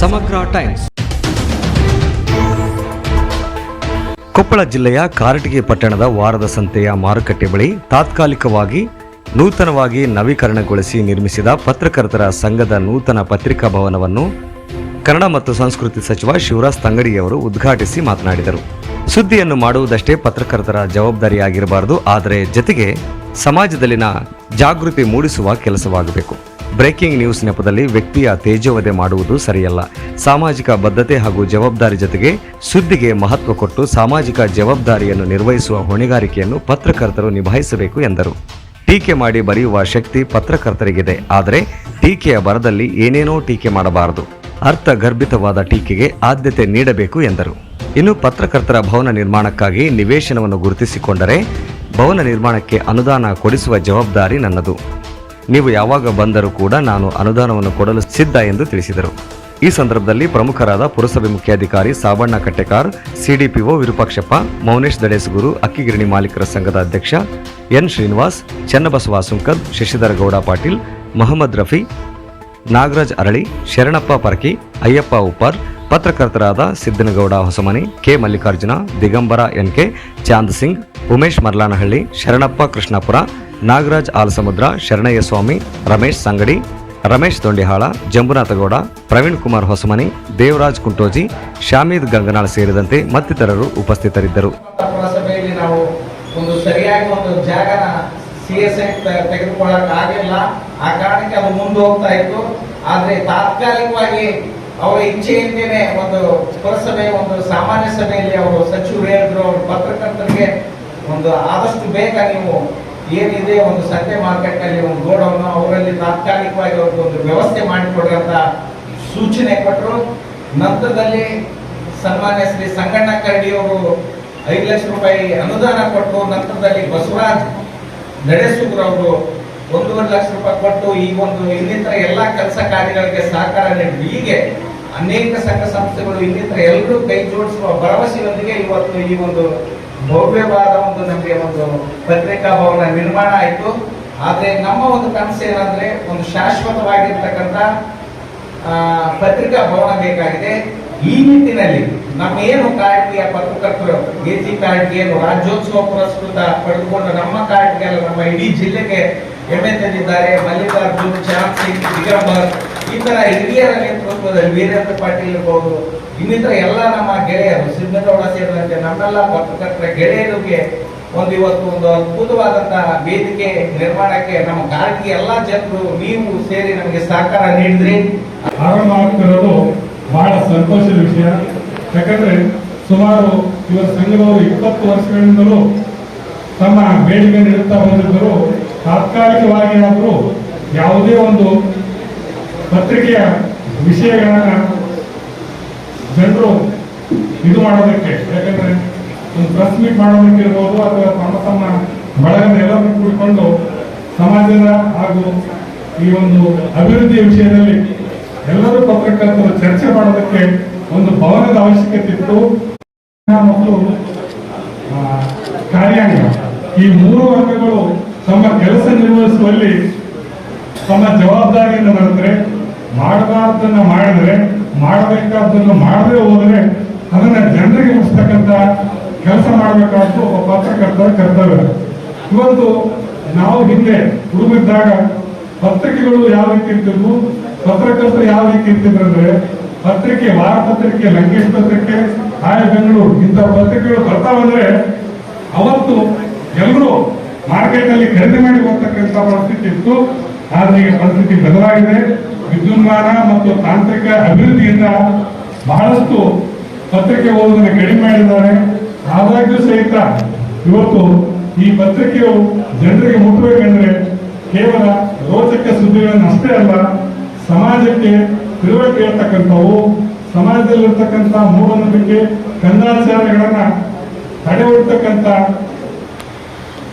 ಸಮಗ್ರ ಟೈಮ್ಸ್. ಕೊಪ್ಪಳ ಜಿಲ್ಲೆಯ ಕಾರಟಗಿ ಪಟ್ಟಣದ ವಾರದ ಸಂತೆಯ ಮಾರುಕಟ್ಟೆ ಬಳಿ ತಾತ್ಕಾಲಿಕವಾಗಿ ನೂತನವಾಗಿ ನವೀಕರಣಗೊಳಿಸಿ ನಿರ್ಮಿಸಿದ ಪತ್ರಕರ್ತರ ಸಂಘದ ನೂತನ ಪತ್ರಿಕಾ ಭವನವನ್ನು ಕನ್ನಡ ಮತ್ತು ಸಂಸ್ಕೃತಿ ಸಚಿವ ಶಿವರಾಜ್ ತಂಗಡಿಯವರು ಉದ್ಘಾಟಿಸಿ ಮಾತನಾಡಿದರು. ಸುದ್ದಿಯನ್ನು ಮಾಡುವುದಷ್ಟೇ ಪತ್ರಕರ್ತರ ಜವಾಬ್ದಾರಿಯಾಗಿರಬಾರದು, ಆದರೆ ಜತೆಗೆ ಸಮಾಜದಲ್ಲಿನ ಜಾಗೃತಿ ಮೂಡಿಸುವ ಕೆಲಸವಾಗಬೇಕು. ಬ್ರೇಕಿಂಗ್ ನ್ಯೂಸ್ ನೆಪದಲ್ಲಿ ವ್ಯಕ್ತಿಯ ತೇಜೋವಧೆ ಮಾಡುವುದು ಸರಿಯಲ್ಲ. ಸಾಮಾಜಿಕ ಬದ್ಧತೆ ಹಾಗೂ ಜವಾಬ್ದಾರಿ ಜೊತೆಗೆ ಸುದ್ದಿಗೆ ಮಹತ್ವ ಕೊಟ್ಟು ಸಾಮಾಜಿಕ ಜವಾಬ್ದಾರಿಯನ್ನು ನಿರ್ವಹಿಸುವ ಹೊಣೆಗಾರಿಕೆಯನ್ನು ಪತ್ರಕರ್ತರು ನಿಭಾಯಿಸಬೇಕು ಎಂದರು. ಟೀಕೆ ಮಾಡಿ ಬರೆಯುವ ಶಕ್ತಿ ಪತ್ರಕರ್ತರಿಗಿದೆ. ಆದರೆ ಟೀಕೆಯ ಬರದಲ್ಲಿ ಏನೇನೋ ಟೀಕೆ ಮಾಡಬಾರದು. ಅರ್ಥಗರ್ಭಿತವಾದ ಟೀಕೆಗೆ ಆದ್ಯತೆ ನೀಡಬೇಕು ಎಂದರು. ಇನ್ನು ಪತ್ರಕರ್ತರ ಭವನ ನಿರ್ಮಾಣಕ್ಕಾಗಿ ನಿವೇಶನವನ್ನು ಗುರುತಿಸಿಕೊಂಡರೆ ಭವನ ನಿರ್ಮಾಣಕ್ಕೆ ಅನುದಾನ ಕೊಡಿಸುವ ಜವಾಬ್ದಾರಿ ನನ್ನದು. ನೀವು ಯಾವಾಗ ಬಂದರೂ ಕೂಡ ನಾನು ಅನುದಾನವನ್ನು ಕೊಡಲು ಸಿದ್ಧ ಎಂದು ತಿಳಿಸಿದರು. ಈ ಸಂದರ್ಭದಲ್ಲಿ ಪ್ರಮುಖರಾದ ಪುರಸಭೆ ಮುಖ್ಯಾಧಿಕಾರಿ ಸಾಬಣ್ಣ ಕಟ್ಟೆಕಾರ್, ಸಿಡಿಪಿಒ ವಿರೂಪಾಕ್ಷಪ್ಪ, ಮೌನೇಶ್ ದಡೇಸಗೂರು ಅಕ್ಕಿಗಿರಣಿ ಮಾಲೀಕರ ಸಂಘದ ಅಧ್ಯಕ್ಷ ಎನ್ ಶ್ರೀನಿವಾಸ್, ಚನ್ನಬಸವ ಸುಂಕದ್, ಶಶಿಧರ ಗೌಡ ಪಾಟೀಲ್, ಮೊಹಮ್ಮದ್ ರಫಿ, ನಾಗರಾಜ್ ಅರಳಿ, ಶರಣಪ್ಪ ಪರಕಿ, ಅಯ್ಯಪ್ಪ ಉಪ್ಪರ್, ಪತ್ರಕರ್ತರಾದ ಸಿದ್ದನಗೌಡ ಹೊಸಮನಿ, ಕೆ ಮಲ್ಲಿಕಾರ್ಜುನ, ದಿಗಂಬರ ಎನ್ಕೆ ಚಾಂದ್ ಸಿಂಗ್, ಉಮೇಶ್ ಮರ್ಲಾನಹಳ್ಳಿ, ಶರಣಪ್ಪ ಕೃಷ್ಣಾಪುರ ನಾಗರಾಜ್ ಆಲಸಮುದ್ರ, ಶರಣಯ್ಯ ಸ್ವಾಮಿ, ರಮೇಶ್ ಸಂಗಡಿ, ರಮೇಶ್ ದೊಂಡಿಹಾಳ ಜಂಬುನಾಥಗೌಡ ಪ್ರವೀಣ್ ಕುಮಾರ್ ಹೊಸಮನಿ, ದೇವರಾಜ್ ಕುಂಟೋಜಿ, ಶಾಮೀದ್ ಗಂಗನಾಳ್ ಸೇರಿದಂತೆ ಮತ್ತಿತರರು ಉಪಸ್ಥಿತರಿದ್ದರು. ನಾವು ಒಂದು ಸರಿಯಾಗಿ ಒಂದು ಜಾಗನ ಆ ಕಾರಣಕ್ಕೆ ಮುಂದೆ ತಾತ್ಕಾಲಿಕವಾಗಿ ಅವರ ಇಚ್ಛೆಯಿಂದನೇ ಒಂದು ಪುರಸಭೆ, ಒಂದು ಸಾಮಾನ್ಯ ಸಭೆಯಲ್ಲಿ ಅವರು ಸಚಿವರು ಹೇಳಿದ್ರು, ಅವರು ಪತ್ರಕರ್ತರಿಗೆ ಒಂದು ಆದಷ್ಟು ಬೇಗ ನೀವು ಏನಿದೆ ಒಂದು ಸಂತೆ ಮಾರ್ಕೆಟ್ನಲ್ಲಿ ಒಂದು ಗೋಡೌನ್ ಅವರಲ್ಲಿ ತಾತ್ಕಾಲಿಕವಾಗಿ ಅವ್ರಿಗೆ ಒಂದು ವ್ಯವಸ್ಥೆ ಮಾಡಿಕೊಡ್ರಿ ಅಂತ ಸೂಚನೆ ಕೊಟ್ಟರು ನಂತರದಲ್ಲಿ ಸನ್ಮಾನ್ಯ ಶ್ರೀ ಸಂಗಣ್ಣ ಕರಡಿ ಅವರು ಐದು ಲಕ್ಷ ರೂಪಾಯಿ ಅನುದಾನ ಕೊಟ್ಟು, ನಂತರದಲ್ಲಿ ಬಸವರಾಜ್ ನಡೆಸುಗ್ರು ಅವರು ಒಂದೂವರೆ ಲಕ್ಷ ರೂಪಾಯಿ ಕೊಟ್ಟು ಈ ಒಂದು ಇನ್ನಿತರ ಎಲ್ಲ ಕೆಲಸ ಕಾರ್ಯಗಳಿಗೆ ಸಹಕಾರ ನೀಡಿ ಹೀಗೆ ಅನೇಕ ಸಂಘ ಸಂಸ್ಥೆಗಳು ಇನ್ನಿತರ ಎಲ್ಲರೂ ಕೈ ಜೋಡಿಸುವ ಭರವಸೆಯೊಂದಿಗೆ ಇವತ್ತು ಈ ಒಂದು ಭವ್ಯವಾದ ಒಂದು ನಮಗೆ ಒಂದು ಪತ್ರಿಕಾ ಭವನ ನಿರ್ಮಾಣ ಆಯಿತು. ಆದರೆ ನಮ್ಮ ಒಂದು ಕನಸು ಏನಂದ್ರೆ ಒಂದು ಶಾಶ್ವತವಾಗಿರ್ತಕ್ಕಂಥ ಪತ್ರಿಕಾ ಭವನ ಬೇಕಾಗಿದೆ. ಈ ನಿಟ್ಟಿನಲ್ಲಿ ನಮ್ಮ ಏನು ಕಾರ್ಡ್ಗೆ ಪತ್ರಕರ್ತರು, ಎಸಿ ಕಾರ್ಡ್ಗೆ ಏನು ರಾಜ್ಯೋತ್ಸವ ಪುರಸ್ಕೃತ ಪಡೆದುಕೊಂಡು ನಮ್ಮ ಕಾರ್ಡ್ಗೆಲ್ಲ ನಮ್ಮ ಇಡೀ ಜಿಲ್ಲೆಗೆ ಹೆಮ್ಮೆ ತಂದಿದ್ದಾರೆ. ಮಲ್ಲಿಕಾರ್ಜುನ್, ಚಾಂದ್ ಸಿಂಗ್, ದಿಗಂಬರ್ ಈ ತರ ಹಿರಿಯರ ನೇತೃತ್ವದಲ್ಲಿ ವೀರೇಂದ್ರ ಪಾಟೀಲ್ ಇರಬಹುದು ಇನ್ನಿತರ ಎಲ್ಲ ನಮ್ಮ ಗೆಳೆಯರು, ಸಿದ್ದಗೌಡ ಸೇರಿದಂತೆ ನಮ್ಮೆಲ್ಲ ಪತ್ರಕರ್ತರ ಗೆಳೆಯರಿಗೆ ಒಂದು ಇವತ್ತು ಒಂದು ಅದ್ಭುತವಾದಂತಹ ವೇದಿಕೆ ನಿರ್ಮಾಣಕ್ಕೆ ನಮ್ಮ ಗಾರ್ಗಿ ಎಲ್ಲ ಜನರು, ನೀವು ಸೇರಿ ನಮಗೆ ಸಹಕಾರ ನೀಡಿದ್ರಿ. ಆರಂಭ ಆಗ್ತಿರೋದು ಬಹಳ ಸಂತೋಷದ ವಿಷಯ. ಯಾಕಂದ್ರೆ ಸುಮಾರು ಇವರ ಸಂಘದವರು ಇಪ್ಪತ್ತು ವರ್ಷಗಳಿಂದಲೂ ತಮ್ಮ ಬೇಡಿಕೆ ನೀಡುತ್ತಾ ಬಂದಿದ್ದರು ತಾತ್ಕಾಲಿಕವಾಗಿ ಆದರೂ ಯಾವುದೇ ಒಂದು ಪತ್ರಿಕೆಯ ವಿಷಯಗಳನ್ನ ಜನರು ಇದು ಮಾಡೋದಕ್ಕೆ, ಯಾಕಂದ್ರೆ ಒಂದು ಪ್ರೆಸ್ ಮೀಟ್ ಮಾಡೋದಕ್ಕೆ ಇರ್ಬೋದು ಅಥವಾ ತಮ್ಮ ತಮ್ಮ ಬಳಗದ ಎಲ್ಲರನ್ನು ಕೂಡಿಕೊಂಡು ಸಮಾಜದ ಹಾಗೂ ಈ ಒಂದು ಅಭಿವೃದ್ಧಿಯ ವಿಷಯದಲ್ಲಿ ಎಲ್ಲರೂ ಪತ್ರಕರ್ತರು ಚರ್ಚೆ ಮಾಡೋದಕ್ಕೆ ಒಂದು ಭವನದ ಅವಶ್ಯಕತೆ ಇತ್ತು. ಮತ್ತು ಕಾರ್ಯಾಂಗ. ಈ ಮೂರು ವರ್ಗಗಳು ತಮ್ಮ ಕೆಲಸ ನಿರ್ವಹಿಸುವಲ್ಲಿ ತಮ್ಮ ಜವಾಬ್ದಾರಿಯನ್ನು ಮರೆತರೆ ಮಾಡಬಾರ್ದನ್ನ ಮಾಡಿದ್ರೆ, ಮಾಡಬೇಕಾದ್ದನ್ನು ಮಾಡದೆ ಹೋದ್ರೆ ಅದನ್ನ ಜನರಿಗೆ ಮುಟ್ಟಿಸ್ತಕ್ಕಂಥ ಕೆಲಸ ಮಾಡಬೇಕಾದ್ದು ಒಬ್ಬ ಪತ್ರಕರ್ತರ ಕರ್ತವ್ಯ ಇವತ್ತು ನಾವು ಹಿಂದೆ ಹುಡುಗಿದ್ದಾಗ ಪತ್ರಿಕೆಗಳು ಯಾವ ರೀತಿ ಇರ್ತಿದ್ವು? ಪತ್ರಕರ್ತರು ಯಾವ ರೀತಿ ಇರ್ತಿದ್ರು ಅಂದ್ರೆ, ಪತ್ರಿಕೆ, ವಾರ ಪತ್ರಿಕೆ, ಲಂಕೇಶ್ ಪತ್ರಿಕೆ, ಆಯ ಬೆಂಗಳೂರು, ಇಂಥ ಪತ್ರಿಕೆಗಳು ಬರ್ತಾವಂದ್ರೆ ಅವತ್ತು ಎಲ್ಲರೂ ಮಾರ್ಕೆಟ್ ಅಲ್ಲಿ ಖರೀದಿ ಮಾಡಿ ಹೋಗ್ತಕ್ಕಂಥ ಪರಿಸ್ಥಿತಿ ಇತ್ತು. ಆದ್ರೆ ಈಗ ಪರಿಸ್ಥಿತಿ ಬದಲಾಗಿದೆ. ವಿದ್ಯುನ್ಮಾನ ಮತ್ತು ತಾಂತ್ರಿಕ ಅಭಿವೃದ್ಧಿಯಿಂದ ಬಹಳಷ್ಟು ಪತ್ರಿಕೆ ಓದುವುದನ್ನು ಕಡಿಮೆ ಮಾಡಿದ್ದಾರೆ. ಆದಾಗ್ಯೂ ಸಹಿತ ಇವತ್ತು ಈ ಪತ್ರಿಕೆಯು ಜನರಿಗೆ ಮುಟ್ಟಬೇಕಂದ್ರೆ ಕೇವಲ ರೋಚಕ ಸುದ್ದಿಗಳನ್ನು ಅಷ್ಟೇ ಅಲ್ಲ, ಸಮಾಜಕ್ಕೆ ತಿಳುವಳಿಕೆ ಇರ್ತಕ್ಕಂಥವು ಸಮಾಜದಲ್ಲಿರ್ತಕ್ಕಂಥ ಮೂಢನಂಬಿಕೆ, ಕಂದಾಚಾರಗಳನ್ನ ತಡೆ ಹೊಡ್ತಕ್ಕಂಥ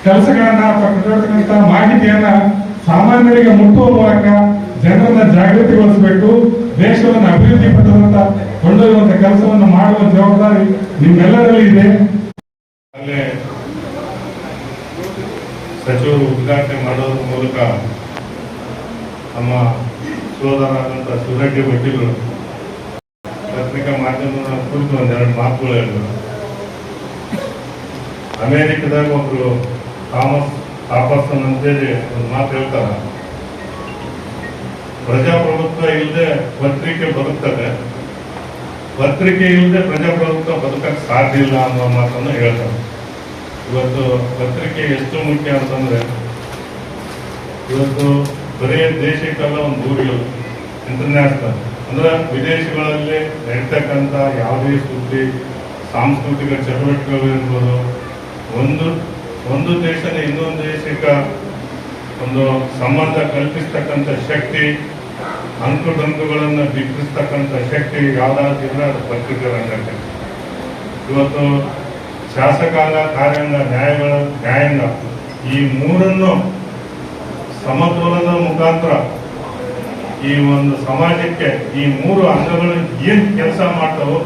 ಕೆಲಸಗಳನ್ನ ಮಾಹಿತಿಯನ್ನ ಸಾಮಾನ್ಯರಿಗೆ ಮುಟ್ಟುವ ಜಾಗೃತಿಗೊಳಿಸಬೇಕು ದೇಶವನ್ನು ಅಭಿವೃದ್ಧಿ ಪಡೆದಂತ ಕೊಂಡೊಯ್ಯುವಂತ ಕೆಲಸವನ್ನು ಮಾಡುವ ಜವಾಬ್ದಾರಿ ನಿಮ್ಮೆಲ್ಲರಲ್ಲಿ ಇದೆ. ಅಲ್ಲೇ ಸಚಿವರು ಉದ್ಘಾಟನೆ ಮಾಡೋದ್ರ ಮೂಲಕ ನಮ್ಮ ಸೋದರರಾದಂಥ ಸುರಡ್ಡಿ ವಕೀಲರು ಪತ್ರಿಕಾ ಮಾಧ್ಯಮದ ಕುರಿತು ಒಂದೆರಡು ಮಾತುಗಳು ಹೇಳಿದರು. ಅಮೇರಿಕದಾಗ ಒಬ್ರು ಥಾಮಸ್ ಆಪಸ್ ಅಂತೇಳಿ ಒಂದು ಮಾತು ಹೇಳ್ತಾರ. ಪ್ರಜಾಪ್ರಭುತ್ವ ಇಲ್ಲದೆ ಪತ್ರಿಕೆ ಬದುಕ್ತದೆ. ಪತ್ರಿಕೆ ಇಲ್ಲದೆ ಪ್ರಜಾಪ್ರಭುತ್ವ ಬದುಕಕ್ಕೆ ಸಾಧ್ಯ ಇಲ್ಲ ಅನ್ನೋ ಮಾತನ್ನು ಹೇಳ್ತಾರೆ. ಇವತ್ತು ಪತ್ರಿಕೆ ಎಷ್ಟು ಮುಖ್ಯ ಅಂತಂದ್ರೆ, ಇವತ್ತು ಬರೀ ದೇಶಕ್ಕೆಲ್ಲ ಒಂದು ದೂರಿಗಳು ಇಂಟರ್ನ್ಯಾಷನಲ್ ಅಂದ್ರೆ ವಿದೇಶಗಳಲ್ಲಿ ನಡೀತಕ್ಕಂಥ ಯಾವುದೇ ಸುದ್ದಿ, ಸಾಂಸ್ಕೃತಿಕ ಚಟುವಟಿಕೆಗಳು ಇರ್ಬೋದು, ಒಂದು ಒಂದು ದೇಶದ ಇನ್ನೊಂದು ದೇಶಕ್ಕೆ ಒಂದು ಸಂಬಂಧ ಕಲ್ಪಿಸ್ತಕ್ಕಂಥ ಶಕ್ತಿ ಅಂಕು ಡೊಂಕುಗಳನ್ನು ಬಿತ್ತರಿಸ್ತಕ್ಕಂಥ ಶಕ್ತಿ ಯಾವ್ದಾದ್ರು ಇದ್ರೆ ಅದು ಪತ್ರಿಕೆ ರಂಗಕ್ಕೆ ಇವತ್ತು ಶಾಸಕಾಂಗ ಕಾರ್ಯಾಂಗ ನ್ಯಾಯಗಳ ನ್ಯಾಯಾಂಗ ಈ ಮೂರನ್ನು ಸಮತೋಲನದ ಮುಖಾಂತರ ಈ ಒಂದು ಸಮಾಜಕ್ಕೆ ಈ ಮೂರು ಅಂಗಗಳು ಏನ್ ಕೆಲಸ ಮಾಡ್ತಾವೋ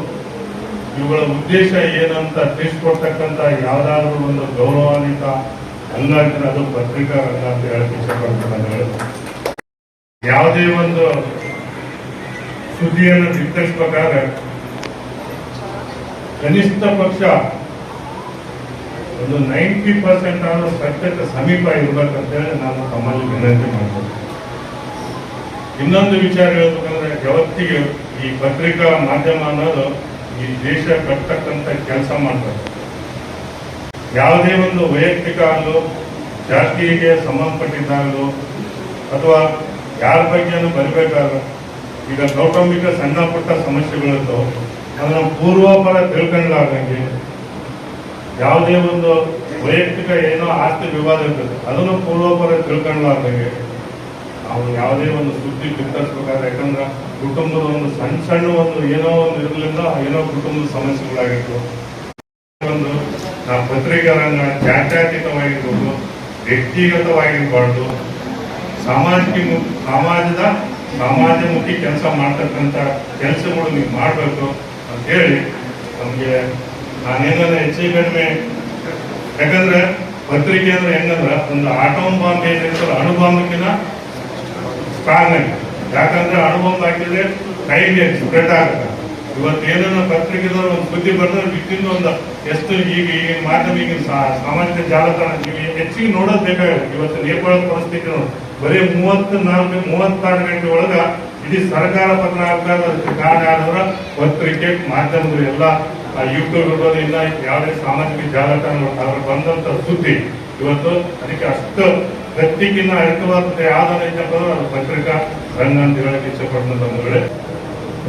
ಇವುಗಳ ಉದ್ದೇಶ ಏನಂತ ತಿಳಿಸ್ಕೊಡ್ತಕ್ಕಂಥ ಯಾವ್ದಾದ್ರು ಒಂದು ಗೌರವಾನ್ವಿತ ಅಂಗ ಅದು ಪತ್ರಿಕಾ ರಂಗ ಅಂತ ಹೇಳಕ್ಕೆ ಇಷ್ಟಪಡ್ತಾರೆ. ಯಾವುದೇ ಒಂದು ಸುದ್ದಿಯನ್ನು ಬಿತ್ತರಿಸ್ಬೇಕಾದ್ರೆ ಕನಿಷ್ಠ ಪಕ್ಷ ಒಂದು ನೈಂಟಿ ಪರ್ಸೆಂಟ್ ಆದರೂ ಸತ್ಯಕ್ಕೆ ಸಮೀಪ ಇರ್ಬೇಕಂತೇಳಿ ನಾನು ತಮ್ಮಲ್ಲಿ ವಿನಂತಿ ಮಾಡ್ತೀನಿ ಇನ್ನೊಂದು ವಿಚಾರ ಹೇಳ್ಬೇಕಂದ್ರೆ ಯಾವತ್ತಿಗೆ ಈ ಪತ್ರಿಕಾ ಮಾಧ್ಯಮ ಅನ್ನೋದು ಈ ದೇಶ ಕಟ್ಟತಕ್ಕಂಥ ಕೆಲಸ ಮಾಡ್ತಾರೆ ಯಾವುದೇ ಒಂದು ವೈಯಕ್ತಿಕ ಆಗಲು ಜಾತಿಗೆ ಸಂಬಂಧಪಟ್ಟಿದ್ದಾಗಲು ಅಥವಾ ಯಾರ ಬಗ್ಗೆನೂ ಬರಬೇಕಾದ ಈಗ ಕೌಟುಂಬಿಕ ಸಣ್ಣ ಪುಟ್ಟ ಸಮಸ್ಯೆಗಳಿದ್ದು ಅದನ್ನು ಪೂರ್ವಪರ ತಿಳ್ಕೊಂಡಾಗಂಗೆ ಯಾವುದೇ ಒಂದು ವೈಯಕ್ತಿಕ ಏನೋ ಆಸ್ತಿ ವಿವಾದ ಇರ್ತದೆ, ಅದನ್ನು ಪೂರ್ವಪರ ತಿಳ್ಕೊಂಡಾಗಂಗೆ ನಾವು ಯಾವುದೇ ಒಂದು ಸುದ್ದಿ ಬಿತ್ತರಿಸ್ಬೇಕಾದ್ರೆ, ಯಾಕಂದ್ರೆ ಕುಟುಂಬದ ಒಂದು ಸಣ್ಣ ಸಣ್ಣ ಒಂದು ಏನೋ ಒಂದು ಇರಲಿಲ್ಲ ಏನೋ ಕುಟುಂಬದ ಸಮಸ್ಯೆಗಳಾಗಿತ್ತು ಒಂದು, ನಾವು ಪತ್ರಿಕಾ ರಂಗ ವ್ಯಕ್ತಿಗತವಾಗಿರಬಾರ್ದು ವ್ಯಕ್ತಿಗತವಾಗಿರ್ಬಾರ್ದು ಸಾಮಾಜಿಕ ಮು- ಸಮಾಜದ, ಸಮಾಜಮುಖಿ ಕೆಲಸ ಮಾಡ್ತಕ್ಕಂಥ ಕೆಲಸಗಳು ನೀವು ಮಾಡಬೇಕು ಅಂತ ಹೇಳಿ ನಮಗೆ ನಾನೇನಾರ ಹೆಚ್ಚು ಕಡಿಮೆ ಯಾಕಂದ್ರೆ ಪತ್ರಿಕೆ ಅಂದ್ರೆ ಹೆಂಗಂದ್ರೆ ಒಂದು ಆಟೋಮ್ ಬಾಂಬ್ ಏನಿರ್ತಲ್ಲ ಅಣು ಬಾಂಬ್ಕಿನ್ನ ಸ್ಟ್ರಾಂಗ್ ಆಗಿ ಯಾಕಂದ್ರೆ ಅಣುಬಾಂಬ್ ಹಾಕಿದ್ರೆ ಕೈಗೆ ಸ್ಪ್ರೆಡ್ ಆಗುತ್ತೆ. ಇವತ್ತು ಏನನ್ನ ಪತ್ರಿಕೆದವ್ರು ಒಂದು ಸುದ್ದಿ ಬರೆದ್ರೆ ವಿತಿನ್ ಒಂದು ಎಷ್ಟು ಈಗ ಈಗ ಮಾಧ್ಯಮ ಸಾಮಾಜಿಕ ಜಾಲತಾಣ ನೀವು ಹೆಚ್ಚಿಗೆ ನೋಡೋದು ಬೇಕಾಗುತ್ತೆ. ಇವತ್ತು ನೇಪಾಳದ ಪರಿಸ್ಥಿತಿ ಬರೀ ಮೂವತ್ತು, ನಾಲ್ಕು, ಮೂವತ್ತಾರು ಗಂಟೆ ಒಳಗ ಇಡೀ ಸರ್ಕಾರ ಪತ್ರ ಆಗ್ತದೆ ಅದಕ್ಕೆ ಕಾರಣ ಆದವರ ಪತ್ರಿಕೆ ಮಾಧ್ಯಮಗಳು ಎಲ್ಲ ಯೂಟ್ಯೂಬ್ ಇಲ್ಲ. ಯಾವುದೇ ಸಾಮಾಜಿಕ ಜಾಲತಾಣ ಅದ್ರ ಬಂದಂತ ಸುದ್ದಿ ಇವತ್ತು ಅದಕ್ಕೆ ಅಷ್ಟು ಪ್ರತಿಕಿನ್ನ ಅರ್ಥವಾದ ಯಾವ್ದಾರ ಐತಪ್ಪ ಅಂದ್ರೆ ಅದು ಪತ್ರಿಕಾ ರಂಗ ಅಂತ ಹೇಳಕ್ಕೆ ಇಷ್ಟಪಡ್ತೀನಿ ಬಂಧುಗಳೇ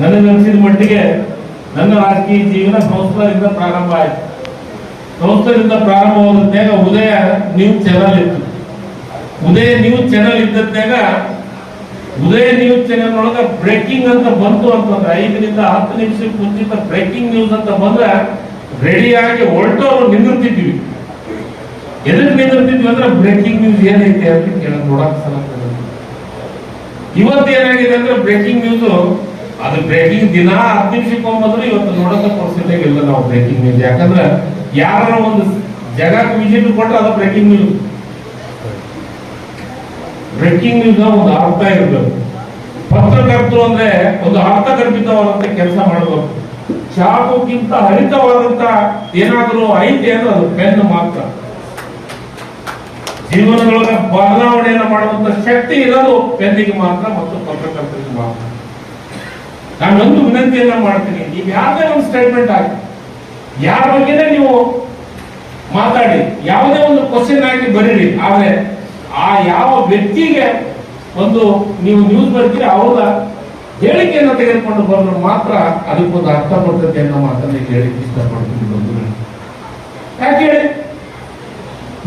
ನನಗೆ ಅನಿಸಿದ ಮಟ್ಟಿಗೆ ನನ್ನ ರಾಜಕೀಯ ಜೀವನ ಸಂಸ್ಕಾರದಿಂದ ಪ್ರಾರಂಭ ಆಯಿತು. ಸಂಸ್ಥದಿಂದ ಪ್ರಾರಂಭವಾದಾಗ ಉದಯ ನ್ಯೂಸ್ ಚಾನಲ್ ಇತ್ತು. ಉದಯ ನ್ಯೂಸ್ ಚಾನಲ್ ಇದ್ದದ್ನಾಗ ಉದಯ ನ್ಯೂಸ್ ಚಾನಲ್ ಒಳಗ ಬ್ರೇಕಿಂಗ್ ಅಂತ ಬಂತು ಅಂತಂದ್ರೆ, ಐದರಿಂದ ಹತ್ತು ನಿಮಿಷಕ್ಕೆ ಮುಂಚಿತ ಬ್ರೇಕಿಂಗ್ ನ್ಯೂಸ್ ಅಂತ ಬಂದ್ರೆ ರೆಡಿಯಾಗಿ ಹೊರಟವರು ನಿಂದಿರ್ತಿದ್ವಿ. ಎದಕ್ಕೆ ನಿಂದಿರ್ತಿದ್ವಿ ಅಂದ್ರೆ ಬ್ರೇಕಿಂಗ್ ನ್ಯೂಸ್ ಏನೈತೆ ಅಂತ ಕೇಳಿ ನೋಡಕ್ ಸಲ ಇವತ್ತು ಏನಾಗಿದೆ ಅಂದ್ರೆ ಬ್ರೇಕಿಂಗ್ ನ್ಯೂಸ್ ಅದು ಬ್ರೇಕಿಂಗ್ ದಿನ ಹತ್ತು ನಿಮಿಷಕ್ಕೊಮ್ಮಂದ್ರೆ ಇವತ್ತು ನೋಡಕ್ಕೆ ಪರಿಸ್ಥಿತಿ ಇಲ್ಲ ನಾವು ಬ್ರೇಕಿಂಗ್ ನ್ಯೂಸ್ ಯಾಕಂದ್ರೆ ಯಾರ ಒಂದು ಜಗಕ್ಕೆ ವಿಜಿಟ್ ಕೊಟ್ರೆ ಅದು ಬ್ರೇಕಿಂಗ್ ನ್ಯೂಸ್ ಬ್ರೇಕಿಂಗ್ ನ್ಯೂಸ್ ಒಂದು ಅರ್ಥ ಇರಬೇಕು. ಪತ್ರಕರ್ತರು ಅಂದ್ರೆ ಒಂದು ಅರ್ಥಗರ್ಭಿತವಾದಂತ ಕೆಲಸ ಮಾಡಬೇಕು ಚಾಕುಕ್ಕಿಂತ ಹರಿತವಾದಂತ ಏನಾದರೂ ಐತೆ ಅಂದ್ರೆ ಅದು ಪೆನ್ ಮಾತ್ರ. ಜೀವನದೊಳಗೆ ಬದಲಾವಣೆಯನ್ನು ಮಾಡುವಂತ ಶಕ್ತಿ ಇರೋದು ಪೆನ್ನಿಗೆ ಮಾತ್ರ ಮತ್ತು ಪತ್ರಕರ್ತರಿಗೆ ಮಾತ್ರ. ನಾನೊಂದು ವಿನಂತಿಯನ್ನ ಮಾಡ್ತೀನಿ. ನೀವು ಯಾವುದೇ ಒಂದು ಸ್ಟೇಟ್ಮೆಂಟ್ ಆಗಿ ಯಾರ ಬಗ್ಗೆನೇ ನೀವು ಮಾತಾಡಿ, ಯಾವುದೇ ಒಂದು ಕ್ವಶನ್ ಆಗಿ ಬರೀರಿ. ಆದ್ರೆ ಆ ಯಾವ ವ್ಯಕ್ತಿಗೆ ಒಂದು ನೀವು ನ್ಯೂಸ್ ಬರ್ತೀರಿ ಅವರ ಹೇಳಿಕೆಯನ್ನು ತೆಗೆದುಕೊಂಡು ಬಂದ್ರೆ ಮಾತ್ರ ಅದಕ್ಕೊಂದು ಅರ್ಥ ಬರ್ತದೆ ಅನ್ನೋ ಮಾತನ್ನು ಹೇಳಿಕೆ ಇಷ್ಟಪಡ್ತೀನಿ ಬಂಧುಗಳೇ. ಯಾಕೆ ಹೇಳಿ?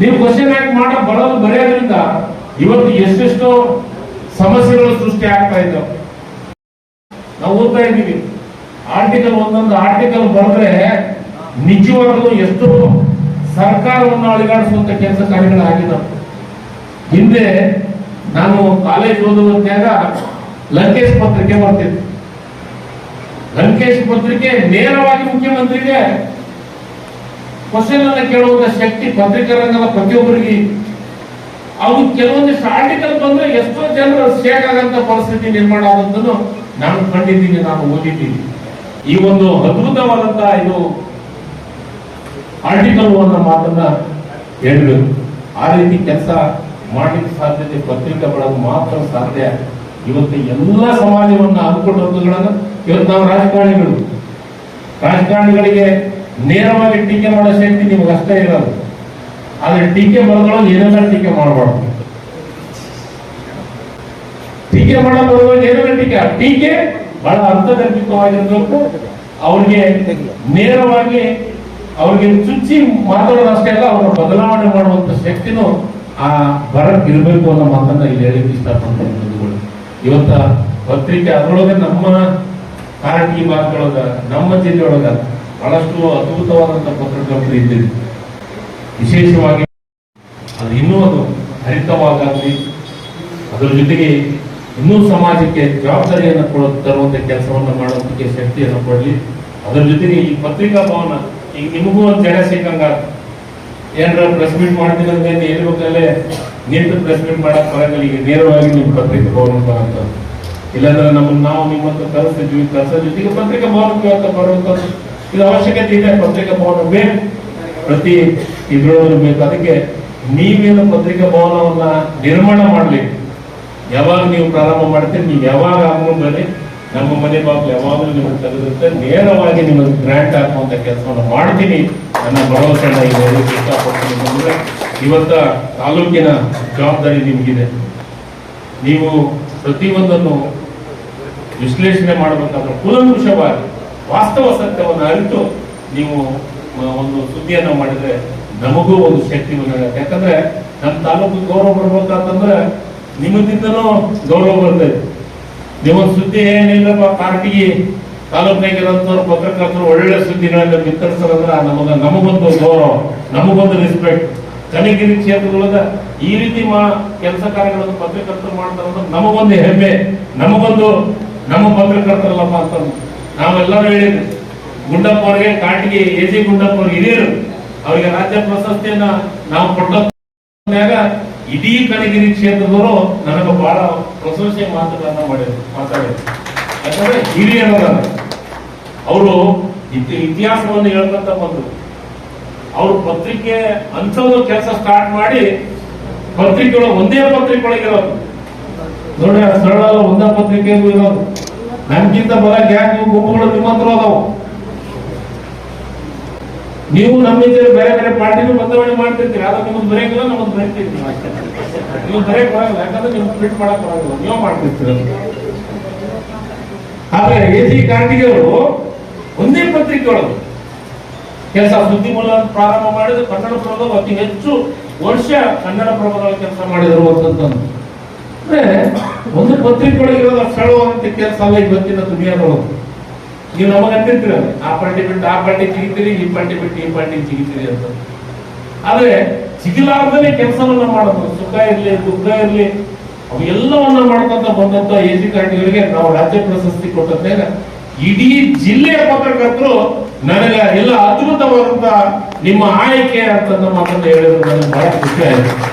ನೀವು ಕ್ವಶನ್ ಆಗಿ ಮಾಡೋ, ಬರೋದು ಬರೆಯೋದ್ರಿಂದ ಇವತ್ತು ಎಷ್ಟೆಷ್ಟೋ ಸಮಸ್ಯೆಗಳು ಸೃಷ್ಟಿ ಆಗ್ತಾ ಇದ್ದಾವೆ. ನಾವು ಓದ್ತಾ ಇದ್ದೀವಿ. ಆರ್ಟಿಕಲ್ ಒಂದೊಂದು ಆರ್ಟಿಕಲ್ ಬರೆದ್ರೆ ನಿಜವಾಗ್ಲೂ ಎಷ್ಟೋ ಸರ್ಕಾರವನ್ನು ಅಳಿಗಾಡಿಸುವಂತ ಕೆಲಸ ಕಾರ್ಯಗಳಾಗಿದ್ದಾವೆ. ಹಿಂದೆ ನಾನು ಕಾಲೇಜ್ ಓದುವಂತಾಗ ಲಂಕೇಶ್ ಪತ್ರಿಕೆ ಬರ್ತಿತ್ತು. ಲಂಕೇಶ್ ಪತ್ರಿಕೆ ನೇರವಾಗಿ ಮುಖ್ಯಮಂತ್ರಿಗೆ ಕ್ವಶನ್ ಅನ್ನ ಶಕ್ತಿ ಪತ್ರಿಕಾ ರಂಗದ ಪ್ರತಿಯೊಬ್ಬರಿಗೆ. ಅವು ಕೆಲವೊಂದಿಷ್ಟು ಆರ್ಟಿಕಲ್ ಬಂದ್ರೆ ಎಷ್ಟೋ ಜನರು ಶೇಕ್ ಆಗಂತ ಪರಿಸ್ಥಿತಿ ನಿರ್ಮಾಣ ಆದದ್ದನ್ನು ನಾನು ಕಂಡಿದ್ದೀನಿ, ನಾನು ಓದಿದ್ದೀನಿ. ಈ ಒಂದು ಅದ್ಭುತವಾದಂತಹ ಇದು ಆರ್ಟಿಕಲ್ ಅನ್ನೋ ಮಾತನ್ನ ಹೇಳಬೇಕು ಆ ರೀತಿ ಕೆಲಸ ಮಾಡಲಿಕ್ಕೆ ಸಾಧ್ಯತೆ ಪತ್ರಿಕೆಗಳನ್ನು ಮಾತ್ರ ಸಾಧ್ಯ. ಇವತ್ತು ಎಲ್ಲ ಸಮಾಜವನ್ನು ಅಂದ್ಕೊಂಡಂತುಗಳನ್ನ ಇವತ್ತು ನಾವು ರಾಜಕಾರಣಿಗಳು. ರಾಜಕಾರಣಿಗಳಿಗೆ ನೇರವಾಗಿ ಟೀಕೆ ಮಾಡೋ ಶಕ್ತಿ ನಿಮ್ಗೆ ಅಷ್ಟೇ ಇರೋದು. ಆದ್ರೆ ಟೀಕೆ ಬರೋದ್ರೊಳಗೆ ಏನೆಲ್ಲ ಟೀಕೆ ಮಾಡಬಾರ್ದು. ಟೀಕೆ ಮಾಡೋದು ಏನೆಲ್ಲ ಟೀಕೆ ಟೀಕೆ ಬಹಳ ಅರ್ಥಗರ್ಭಿತವಾಗಿರ್ಬೇಕು ಅವ್ರಿಗೆ ನೇರವಾಗಿ ಅವ್ರಿಗೆ ಚುಚ್ಚಿ ಮಾತಾಡೋದು ಅಷ್ಟೇ ಅಲ್ಲ, ಅವ್ರನ್ನ ಬದಲಾವಣೆ ಮಾಡುವಂತ ಶಕ್ತಿನೂ ಆ ಬರಕ್ ಇರಬೇಕು ಅನ್ನೋ ಮಾತನ್ನ ಇಲ್ಲಿ ಹೇಳಿಕ್ಕೆ ಇಷ್ಟಪಡ್ತೀನಿ ಇವತ್ತ ಪತ್ರಿಕೆ ಅದರೊಳಗೆ ನಮ್ಮ ಕಾರಟಗಿ ಭಾಗದೊಳಗ ನಮ್ಮ ಜಿಲ್ಲೆಯೊಳಗ ಬಹಳಷ್ಟು ಅದ್ಭುತವಾದಂತ ಪತ್ರಕರ್ತರು ಇದ್ದೀವಿ ವಿಶೇಷವಾಗಿ ಅದು ಇನ್ನೂ ಅದು ಹರಿತವಾಗಲಿ, ಅದರ ಜೊತೆಗೆ ಇನ್ನೂ ಸಮಾಜಕ್ಕೆ ಜವಾಬ್ದಾರಿಯನ್ನು ಕೊಡ, ತರುವಂತ ಕೆಲಸವನ್ನು ಮಾಡುವಂತ ಶಕ್ತಿಯನ್ನು ಕೊಡಲಿ. ಅದರ ಜೊತೆಗೆ ಈ ಪತ್ರಿಕಾ ಭವನ ಈಗ ನಿಮಗೂ ಒಂದು ಜನ ಸಿಕ್ಕಂಗ. ಏನಾರ ಪ್ರೆಸ್ ಮೀಟ್ ಮಾಡ್ತೀನಿ ಅಂತ ಹೇಳ್ಬೇಕಲ್ಲೇ ನಿಂತು ಪ್ರೆಸ್ ಮೀಟ್ ಮಾಡಕ್ ಬರಂಗಿಲ್ಲ ಈಗ ನೇರವಾಗಿ ನಿಮ್ಮ ಪತ್ರಿಕೆ ಭವನ ಬರಂತ ಇಲ್ಲಾಂದ್ರೆ ನಮ್ಮನ್ನ ನಾವು ನಿಮ್ಮ ಕಲಿಸ್ತಿದ್ವಿ ಕಲಿಸೋ ಜೊತೆಗೆ ಪತ್ರಿಕಾ ಭವನಕ್ಕೆ ಇವತ್ತು ಬರುವಂತದ್ದು ಇದು ಅವಶ್ಯಕತೆ ಇದೆ. ಪತ್ರಿಕಾ ಭವನ ಬೇಕು. ಪ್ರತಿ ಇದ್ರೊಳಗೆ ಬೇಕು. ಅದಕ್ಕೆ ನೀವೇನು ಪತ್ರಿಕಾ ಭವನವನ್ನ ನಿರ್ಮಾಣ ಮಾಡ್ಲಿ. ಯಾವಾಗ ನೀವು ಪ್ರಾರಂಭ ಮಾಡ್ತೀರಿ, ನೀವು ಯಾವಾಗ ಆಗುಂಬಲ್ಲಿ ನಮ್ಮ ಮನೆ ಬಾಗಿಲು ಯಾವಾಗಲೂ ನಿಮಗೆ ತೆಗೆದಂತೆ ನೇರವಾಗಿ ನಿಮಗೆ ಗ್ರ್ಯಾಂಟ್ ಹಾಕುವಂತ ಕೆಲಸವನ್ನು ಮಾಡ್ತೀನಿ. ನನ್ನ ಭರವಸೆ ಹೇಳಲಿಕ್ಕೆ ಇಷ್ಟಪಡ್ತೀನಿ ಅಂದ್ರೆ ಇವತ್ತ ತಾಲೂಕಿನ ಜವಾಬ್ದಾರಿ ನಿಮಗಿದೆ. ನೀವು ಪ್ರತಿಯೊಂದನ್ನು ವಿಶ್ಲೇಷಣೆ ಮಾಡಬೇಕಾದ್ರೆ ಕೂಲಂಕುಷವಾಗಿ ವಾಸ್ತವ ಸತ್ಯವನ್ನು ಅರಿತು ನೀವು ಒಂದು ಸುದ್ದಿಯನ್ನು ಮಾಡಿದ್ರೆ ನಮಗೂ ಒಂದು ಶಕ್ತಿ ಬಂದಾಗುತ್ತೆ ಯಾಕಂದ್ರೆ ನಮ್ಮ ತಾಲೂಕು ಗೌರವ ಬರ್ಬೇಕಂತಂದ್ರೆ ನಿಮ್ಮದಿಂದನೂ ಗೌರವ ಬರ್ತದೆ. ನೀವೊಂದು ಸುದ್ದಿ ಏನಿಲ್ಲಪ್ಪ, ಪಾರ್ಟಿಗೆ ತಾಲೂಕಿನಾಗ ಇರೋಂಥವ್ರು, ಪತ್ರಕರ್ತರು ಒಳ್ಳೆ ಸುದ್ದಿಗಳನ್ನ ಬಿತ್ತರಿಸೋದಂದ್ರೆ ನಮಗ, ನಮಗೊಂದು ಗೌರವ, ನಮಗೊಂದು ರೆಸ್ಪೆಕ್ಟ್ ಕನಗಿರಿ ಕ್ಷೇತ್ರದೊಳಗ ಈ ರೀತಿ ಮಾ ಕೆಲಸ ಕಾರ್ಯಗಳನ್ನು ಪತ್ರಕರ್ತರು ಮಾಡ್ತಾರ ನಮಗೊಂದು ಹೆಮ್ಮೆ, ನಮಗೊಂದು, ನಮ್ಮ ಪತ್ರಕರ್ತರಲ್ಲಪ್ಪ ಅಂತ ನಾವೆಲ್ಲರೂ ಹೇಳಿದ್ವಿ. ಗುಂಡಪ್ಪ ಅವರಿಗೆ, ಕಾಟಿಗೆ, ಎ ಜಿ ಗುಂಡಪ್ಪ ಅವ್ರಿಗೆ ಹಿರಿಯರು, ಅವರಿಗೆ ರಾಜ್ಯ ಪ್ರಶಸ್ತಿಯನ್ನ ನಾವು ಕೊಟ್ಟ ಇಡೀ ಕನಗಿರಿ ಕ್ಷೇತ್ರದವರು ನನಗೆ ಬಹಳ ಪ್ರಶಂಸೆ ಮಾತುಗಳನ್ನ ಮಾಡಿದ್ರು, ಮಾತಾಡಿದ್ರು. ಯಾಕಂದ್ರೆ ಹಿರಿಯರ ಅವರು ಇತಿಹಾಸವನ್ನು ಹೇಳ್ಕೊಂತ ಬಂದ್ರು. ಅವರು ಪತ್ರಿಕೆ ಅಂಥದ್ದು ಕೆಲಸ ಸ್ಟಾರ್ಟ್ ಮಾಡಿ ಪತ್ರಿಕೆ ಒಂದೇ ಪತ್ರಿಕೆ ಒಳಗೆ ಇರೋದು ನೋಡಿ ಸರಳ ಒಂದೇ ಪತ್ರಿಕೆಗೂ ಇರೋದು. ನಮ್ಗಿಂತ ಬರ ಗ್ಯಾಂಗ್ ಗುಂಪುಗಳು ನಿಮ್ಮ ಹತ್ರ ಅದಾವು. ನೀವು ನಮ್ಮಿಂದ ಬೇರೆ ಬೇರೆ ಪಾರ್ಟಿನೂ ಬದಲಾವಣೆ ಮಾಡ್ತಿರ್ತೀರಿ. ಆದ್ರೆ ನಿಮ್ಮದು ಬರೆಯಂಗಿಲ್ಲ ಬರೀತೀರಿ ನೀವು ಬರೆಯಕ್ ಬರಲ್ಲ, ಯಾಕಂದ್ರೆ ನೀವು ಪ್ರಿಂಟ್ ಮಾಡಕ್ ಬರಲ್ಲ. ನೀವು ಮಾಡ್ತಿರ್ತೀರ. ಆದ್ರೆ ಎ ಜಿ ಕಾರ್ಟಿಗೆ ಅವರು ಒಂದೇ ಪತ್ರಿಕೆ ಒಳಗೆ ಕೆಲಸ ಸುದ್ದಿ ಮೂಲ ಪ್ರಾರಂಭ ಮಾಡಿದ್ರು. ಕನ್ನಡ ಪ್ರಭದ ಅತಿ ಹೆಚ್ಚು ವರ್ಷ ಕನ್ನಡ ಪ್ರಭದಲ್ಲಿ ಕೆಲಸ ಮಾಡಿದ್ರು ಅಂತಂದು ಅಂದ್ರೆ ಒಂದು ಪತ್ರಿಕೆ ಒಳಗೆ ಇರೋದು ಅಂತ ಕೆಲಸ ಅಲ್ಲ ಇವತ್ತಿನ ದುನಿಯಾದೊಳಗೆ. ನೀವು ನಮಗೆ ಅಂತಿರ್ತೀರ, ಆ ಪಾರ್ಟಿ ಬಿಟ್ಟು, ಆ ಪಾರ್ಟಿ ಜಿಗಿತೀರಿ ಈ ಪಾರ್ಟಿ ಬಿಟ್ಟು ಈ ಪಾರ್ಟಿ ಜಿಗಿತೀರಿ ಅಂತ. ಆದ್ರೆ ಸಿಗಲಾರ್ದನೆ ಕೆಲಸವನ್ನ ಮಾಡೋದು, ಸುಖ ಇರ್ಲಿ, ದುಃಖ ಇರ್ಲಿ ಅವು ಎಲ್ಲವನ್ನ ಮಾಡ್ಕೊಂತ ಬಂದಂತ ಎ ಜಿ ನಾವು ರಾಜ್ಯ ಪ್ರಶಸ್ತಿ ಕೊಟ್ಟಂತೆ ಇಡೀ ಜಿಲ್ಲೆಯ ಪತ್ರಕರ್ತರು ನನಗ ಎಲ್ಲ ಅದ್ಭುತವಾದಂತ ನಿಮ್ಮ ಆಯ್ಕೆ ಅಂತ ಮಾತನ್ನ ಹೇಳಿದ್ರು ನನಗೆ ಬಹಳ ಖುಷಿ ಆಯ್ತು.